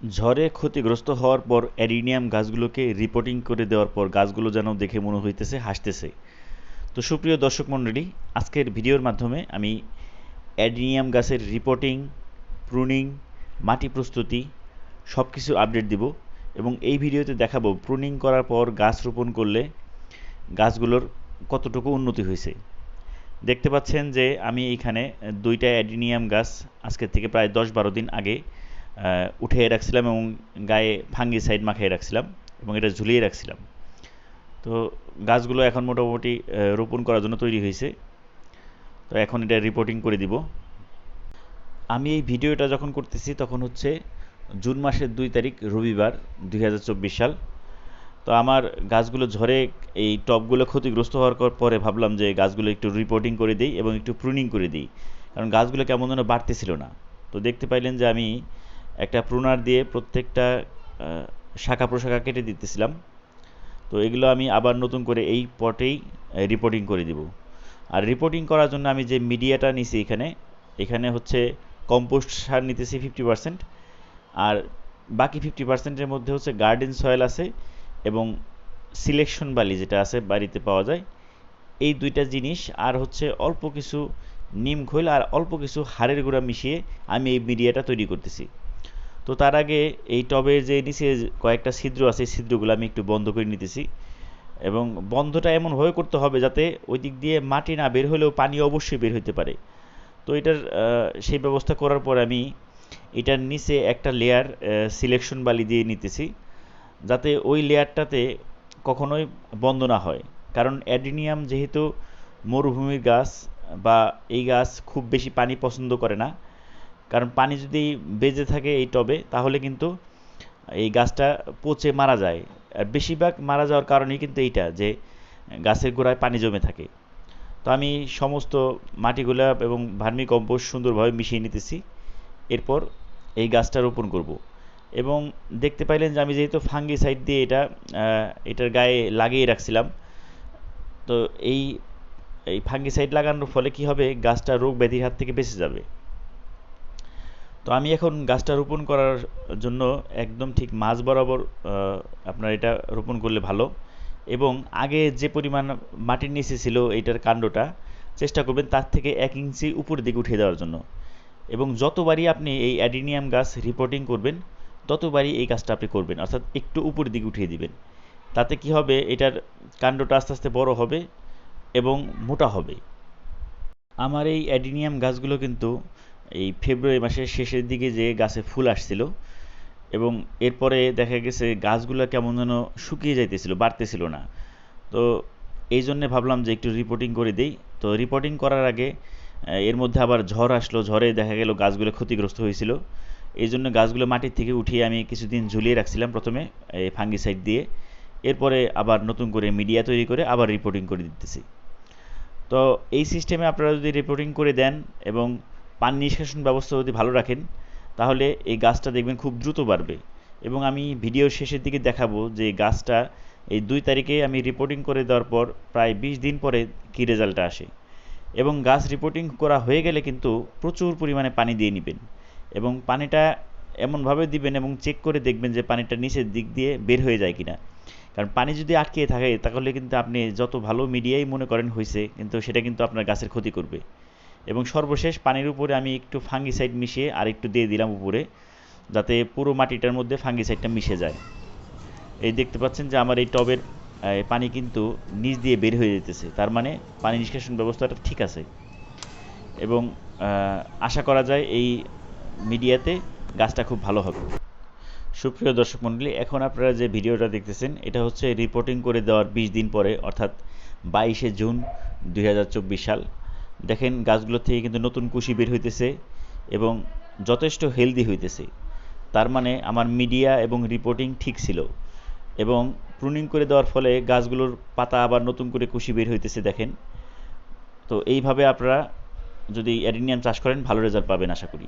ঝড়ে ক্ষতিগ্রস্ত হওয়ার পর অ্যাডিনিয়াম গাছগুলোকে রিপোর্টিং করে দেওয়ার পর গাছগুলো যেন দেখে মনে হইতেছে হাসতেছে। তো সুপ্রিয় দর্শক মণ্ডলী, আজকের ভিডিওর মাধ্যমে আমি অ্যাডিনিয়াম গাছের রিপোর্টিং, প্রুনিং, মাটি প্রস্তুতি সব কিছু আপডেট দিব এবং এই ভিডিওতে দেখাবো প্রুনিং করার পর গাছ রোপণ করলে গাছগুলোর কতটুকু উন্নতি হয়েছে। দেখতে পাচ্ছেন যে আমি এইখানে দুইটা অ্যাডিনিয়াম গাছ আজকের থেকে প্রায় দশ বারো দিন আগে উঠিয়ে রাখছিলাম এবং গায়ে ফাঙ্গি সাইড মাখিয়ে রাখছিলাম এবং এটা ঝুলিয়ে রাখছিলাম। তো গাছগুলো এখন মোটামুটি রোপণ করার জন্য তৈরি হয়েছে। তো এখন এটা রিপোর্টিং করে দিব। আমি এই ভিডিওটা যখন করতেছি তখন হচ্ছে জুন মাসের দুই তারিখ, রবিবার দুই হাজার চব্বিশ সাল। তো আমার গাছগুলো ঝরে, এই টবগুলো ক্ষতিগ্রস্ত হওয়ার পরে ভাবলাম যে গাছগুলো একটু রিপোর্টিং করে দিই এবং একটু প্রুনিং করে দিই। কারণ গাছগুলো কেমন যেন বাড়তেছিল না। তো দেখতে পাইলেন যে আমি একটা প্রুনার দিয়ে প্রত্যেকটা শাখা প্রশাখা কেটে দিতেছিলাম। তো এগুলো আমি আবার নতুন করে এই পটেই রিপোর্টিং করে দিব। আর রিপোর্টিং করার জন্য আমি যে মিডিয়াটা নিছি এখানে এখানে হচ্ছে কম্পোস্ট সার নিতেছি ফিফটি পার্সেন্ট আর বাকি ফিফটি পার্সেন্টের মধ্যে হচ্ছে গার্ডেন সয়েল আছে এবং সিলেকশন বালি যেটা আছে বাড়িতে পাওয়া যায়। এই দুইটা জিনিস আর হচ্ছে অল্প কিছু নিম খৈল আর অল্প কিছু হাড়ের গুঁড়া মিশিয়ে আমি এই মিডিয়াটা তৈরি করতেছি। তো তার আগে এই টবের যে নিচে কয়েকটা ছিদ্র আছে ছিদ্রগুলো আমি একটু বন্ধ করে নিতেছি। এবং বন্ধটা এমনভাবে করতে হবে যাতে ওই দিক দিয়ে মাটি না বের হলেও পানি অবশ্যই বের হতে পারে। তো এটার সেই ব্যবস্থা করার পর আমি এটার নিচে একটা লেয়ার সিলেকশন বালি দিয়ে নিতেছি। যাতে ওই লেয়ারটাতে কখনোই বন্ধ না হয়। কারণ অ্যাডিনিয়াম যেহেতু মরুভূমির গাছ বা এই গাছ খুব বেশি পানি পছন্দ করে না কারণ পানি যদি বেজে থাকে এই টবে, তাহলে কিন্তু এই গাছটা পচে মারা যায়। আর বেশিরভাগ মারা যাওয়ার কারণই কিন্তু এইটা, যে গাছের গোড়ায় পানি জমে থাকে। তো আমি সমস্ত মাটিগুলা এবং ভার্মি কম্পোস্ট সুন্দরভাবে মিশিয়ে নিতেছি। এরপর এই গাছটা রোপণ করব। এবং দেখতে পাইলেন যে আমি যেহেতু ফাঙ্গিসাইড দিয়ে এটা এটার গায়ে লাগিয়ে রাখছিলাম, তো এই এই ফাঙ্গিসাইড লাগানোর ফলে কি হবে? গাছটা রোগ ব্যাধির হাত থেকে বেঁচে যাবে। তো আমি এখন গাছটা রোপণ করার জন্য একদম ঠিক মাঝ বরাবর আপনার এটা রোপণ করলে ভালো। এবং আগে যে পরিমাণ মাটির নিচে ছিল এইটার কাণ্ডটা, চেষ্টা করবেন তার থেকে এক ইঞ্চি উপরের দিকে উঠিয়ে দেওয়ার জন্য। এবং যতবারই আপনি এই অ্যাডিনিয়াম গাছ রিপোর্টিং করবেন, ততবারই এই কাজটা আপনি করবেন। অর্থাৎ একটু উপরের দিকে উঠিয়ে দিবেন। তাতে কি হবে? এটার কাণ্ডটা আস্তে আস্তে বড় হবে এবং মোটা হবে। আমার এই অ্যাডিনিয়াম গাছগুলো কিন্তু এই ফেব্রুয়ারি মাসের শেষের দিকে যে গাছে ফুল আসছিল এবং এরপরে দেখা গেছে গাছগুলো কেমন যেন শুকিয়ে যাইতেছিল, বাড়তেছিল না। তো এই জন্যে ভাবলাম যে একটু রিপোর্টিং করে দিই। তো রিপোর্টিং করার আগে এর মধ্যে আবার ঝড় আসলো, ঝড়ে দেখা গেল গাছগুলো ক্ষতিগ্রস্ত হয়েছিল। এই জন্য গাছগুলো মাটির থেকে উঠিয়ে আমি কিছুদিন ঝুলিয়ে রাখছিলাম প্রথমে, এই ফাঙ্গিসাইড দিয়ে। এরপরে আবার নতুন করে মিডিয়া তৈরি করে আবার রিপোর্টিং করে দিতেছি। তো এই সিস্টেমে আপনারা যদি রিপোর্টিং করে দেন এবং পানি নিষ্কাশন ব্যবস্থা যদি ভালো রাখেন, তাহলে এই গাছটা দেখবেন খুব দ্রুত বাড়বে। এবং আমি ভিডিও শেষের দিকে দেখাবো যে গাছটা এই দুই তারিখে আমি রিপোর্টিং করে দেওয়ার পর প্রায় বিশ দিন পরে কী রেজাল্টটা আসে। এবং গাছ রিপোর্টিং করা হয়ে গেলে কিন্তু প্রচুর পরিমাণে পানি দিয়ে নেবেন। এবং পানিটা এমনভাবে দিবেন এবং চেক করে দেখবেন যে পানিটা নিচের দিক দিয়ে বের হয়ে যায় কিনা। কারণ পানি যদি আটকে থাকে, তাহলে কিন্তু আপনি যত ভালো মিডিয়াই মনে করেন হয়েছে কিন্তু সেটা কিন্তু আপনার গাছের ক্ষতি করবে। এবং সর্বশেষ পানির উপরে আমি একটু ফাঙ্গিসাইড মিশিয়ে আর একটু দিয়ে দিলাম উপরে, যাতে পুরো মাটিটার মধ্যে ফাঙ্গিসাইডটা মিশে যায়। এই দেখতে পাচ্ছেন যে আমার এই টবের পানি কিন্তু নিচ দিয়ে বের হয়ে যেতেছে। তার মানে পানি নিষ্কাশন ব্যবস্থাটা ঠিক আছে। এবং আশা করা যায় এই মিডিয়াতে গাছটা খুব ভালো হবে। সুপ্রিয় দর্শক মণ্ডলী, এখন আপনারা যে ভিডিওটা দেখতেছেন, এটা হচ্ছে রিপোর্টিং করে দেওয়ার বিশ দিন পরে, অর্থাৎ বাইশে জুন দু হাজার চব্বিশ সাল। দেখেন গাছগুলো থেকে কিন্তু নতুন কুশি বের হইতেছে এবং যথেষ্ট হেলদি হইতেছে। তার মানে আমার মিডিয়া এবং রিপোর্টিং ঠিক ছিল এবং প্রুনিং করে দেওয়ার ফলে গাছগুলোর পাতা আবার নতুন করে কুশি বের হইতেছে দেখেন। তো এইভাবে আপনারা যদি অ্যারিনিয়াম চাষ করেন, ভালো রেজাল্ট পাবেন আশা করি।